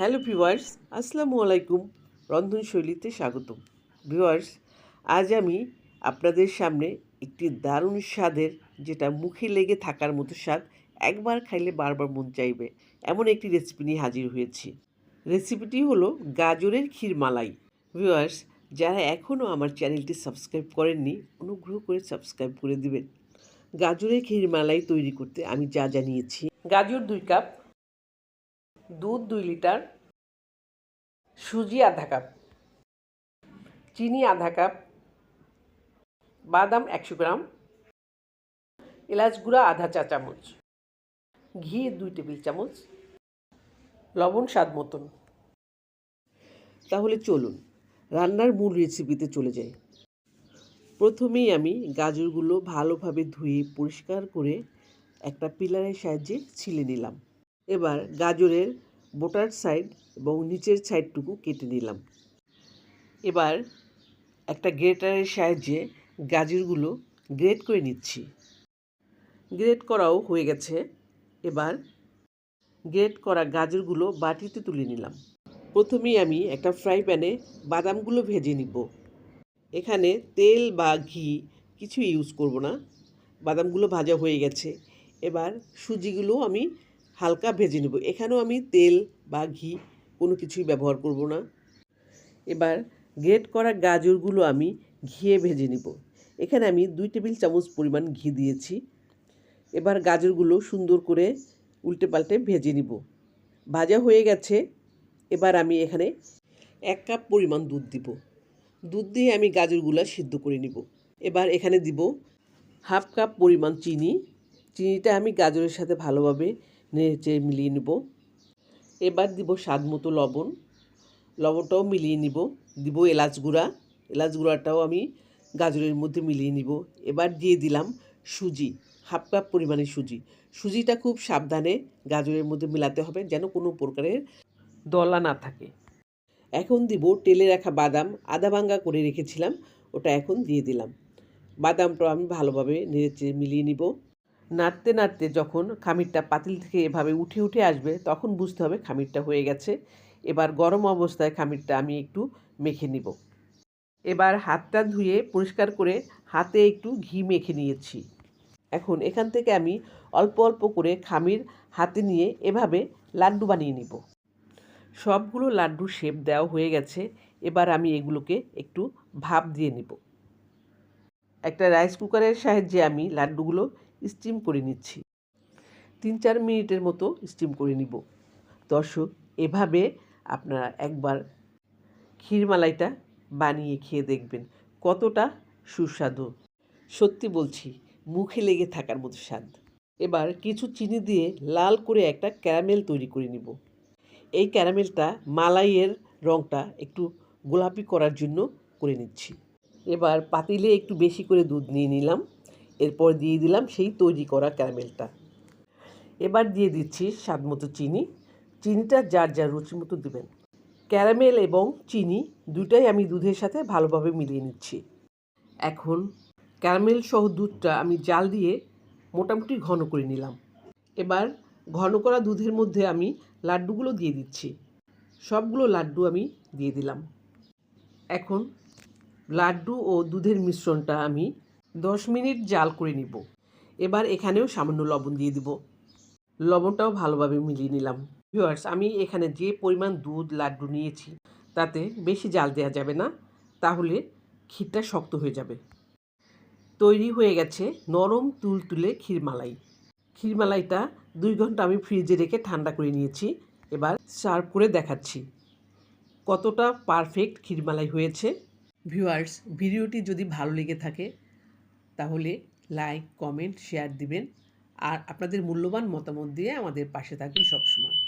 Hello viewers, আসসালামু আলাইকুম। রন্ধনশৈলীতে স্বাগতম। ভিওয়ার্স আজ আমি আপনাদের সামনে একটি দারুণ স্বাদের, যেটা মুখে লেগে থাকার মতো স্বাদ একবার খাইলে বারবার মন চাইবে, এমন একটি রেসিপি নিয়ে হাজির হয়েছি। রেসিপিটি হলো গাজরের ক্ষীর মালাই। ভিউয়ার্স, যারা এখনও আমার চ্যানেলটি সাবস্ক্রাইব করেননি, অনুগ্রহ করে সাবস্ক্রাইব করে দিবেন। গাজরের ক্ষীর মালাই তৈরি করতে আমি যা জানিয়েছি গাজর দুই কাপ দুধ দুই লিটার, সুজি আধা কাপ, চিনি আধা কাপ, বাদাম একশো গ্রাম, এলাচ গুঁড়া আধা চা চামচ, ঘি দুই টেবিল চামচ, লবণ স্বাদ মতন। তাহলে চলুন, রান্নার মূল রেসিপিতে চলে যাই। প্রথমেই আমি গাজরগুলো ভালোভাবে ধুয়ে পরিষ্কার করে একটা পিলারের সাহায্যে ছিলে নিলাম। এবার গাজরের বোটার সাইড এবং নিচের সাইডটুকু কেটে নিলাম। এবার একটা গ্রেটারের সাহায্যে গাজরগুলো গ্রেট করে নিচ্ছি। গ্রেট করাও হয়ে গেছে। এবার গ্রেট করা গাজরগুলো বাটিতে তুলে নিলাম। প্রথমেই আমি একটা ফ্রাই প্যানে বাদামগুলো ভেজে নিব। এখানে তেল বা ঘি কিছু ইউজ করব না। বাদামগুলো ভাজা হয়ে গেছে। এবার সুজিগুলো আমি হালকা ভেজে নেব। এখানেও আমি তেল বা ঘি কোনো কিছুই ব্যবহার করব না। এবার গ্রেট করা গাজরগুলো আমি ঘিয়ে ভেজে নিব। এখানে আমি দুই টেবিল চামচ পরিমাণ ঘি দিয়েছি। এবার গাজরগুলো সুন্দর করে উল্টে পাল্টে ভেজে নিব। ভাজা হয়ে গেছে। এবার আমি এখানে এক কাপ পরিমাণ দুধ দিব। দুধ দিয়ে আমি গাজরগুলো সিদ্ধ করে নিব। এবার এখানে দিব হাফ কাপ পরিমাণ চিনি। চিনিটা আমি গাজরের সাথে ভালোভাবে নেড়ে মিলিয়ে নেব। এবার দিব স্বাদ মতো লবণ। লবণটাও মিলিয়ে নিব। দিব এলাচ গুঁড়া। এলাচ গুঁড়াটাও আমি গাজরের মধ্যে মিলিয়ে নিব। এবার দিয়ে দিলাম সুজি, হাফ কাপ পরিমাণে সুজি। সুজিটা খুব সাবধানে গাজরের মধ্যে মিলাতে হবে যেন কোনো প্রকারের দলা না থাকে। এখন দিব তেলে রাখা বাদাম। আদা ভাঙ্গা করে রেখেছিলাম, ওটা এখন দিয়ে দিলাম। বাদামটাও আমি ভালোভাবে নেড়ে মিলিয়ে নিব। নাড়তে নাড়তে যখন খামিরটা পাতিল থেকে এভাবে উঠে উঠে আসবে, তখন বুঝতে হবে খামিরটা হয়ে গেছে। এবার গরম অবস্থায় খামিরটা আমি একটু মেখে নিব। এবার হাতটা ধুয়ে পরিষ্কার করে হাতে একটু ঘি মেখে নিয়েছি। এখন এখান থেকে আমি অল্প অল্প করে খামির হাতে নিয়ে এভাবে লাড্ডু বানিয়ে নিব। সবগুলো লাড্ডুর শেপ দেওয়া হয়ে গেছে। এবার আমি এগুলোকে একটু ভাপ দিয়ে নিব। একটা রাইস কুকারের সাহায্যে আমি লাড্ডুগুলো স্টিম করে নিচ্ছি। তিন চার মিনিটের মতো স্টিম করে নিব। দর্শক, এভাবে আপনারা একবার ক্ষীরমালাইটা বানিয়ে খেয়ে দেখবেন, কতটা সুস্বাদু। সত্যি বলছি, মুখে লেগে থাকার মতো স্বাদ। এবার কিছু চিনি দিয়ে লাল করে একটা ক্যারামেল তৈরি করে নিব। এই ক্যারামেলটা মালাইয়ের রঙটা একটু গোলাপি করার জন্য করে নিচ্ছি। এবার পাতিলে একটু বেশি করে দুধ নিয়ে নিলাম। এরপর দিয়ে দিলাম সেই তৈরি করা ক্যারামেলটা। এবার দিয়ে দিচ্ছি স্বাদ মতো চিনি। চিনিটা যার যার রুচি মতো দেবেন। ক্যারামেল এবং চিনি দুটাই আমি দুধের সাথে ভালোভাবে মিলিয়ে নিচ্ছি। এখন ক্যারামেল সহ দুধটা আমি জাল দিয়ে মোটামুটি ঘন করে নিলাম। এবার ঘন করা দুধের মধ্যে আমি লাড্ডুগুলো দিয়ে দিচ্ছি। সবগুলো লাড্ডু আমি দিয়ে দিলাম। এখন লাড্ডু ও দুধের মিশ্রণটা আমি দশ মিনিট জাল করে নিব। এবার এখানেও সামান্য লবণ দিয়ে দিব। লবণটাও ভালোভাবে মিলিয়ে নিলাম। ভিউয়ার্স আমি এখানে যে পরিমাণ দুধ, লাড্ডু নিয়েছি, তাতে বেশি জাল দেওয়া যাবে না, তাহলে ক্ষীরটা শক্ত হয়ে যাবে। তৈরি হয়ে গেছে নরম তুল তুলতুলে ক্ষীরমালাই। ক্ষীরমালাইটা দুই ঘণ্টা আমি ফ্রিজে রেখে ঠান্ডা করে নিয়েছি, এবার সার্ভ করে দেখাচ্ছি। কতটা পারফেক্ট ক্ষীরমালাই হয়েছে। ভিউয়ার্স ভিডিওটি যদি ভালো লেগে থাকে তাহলে লাইক কমেন্ট শেয়ার দিবেন। আর আপনাদের মূল্যবান মতামত দিয়ে আমাদের পাশে থাকবেন সবসময়।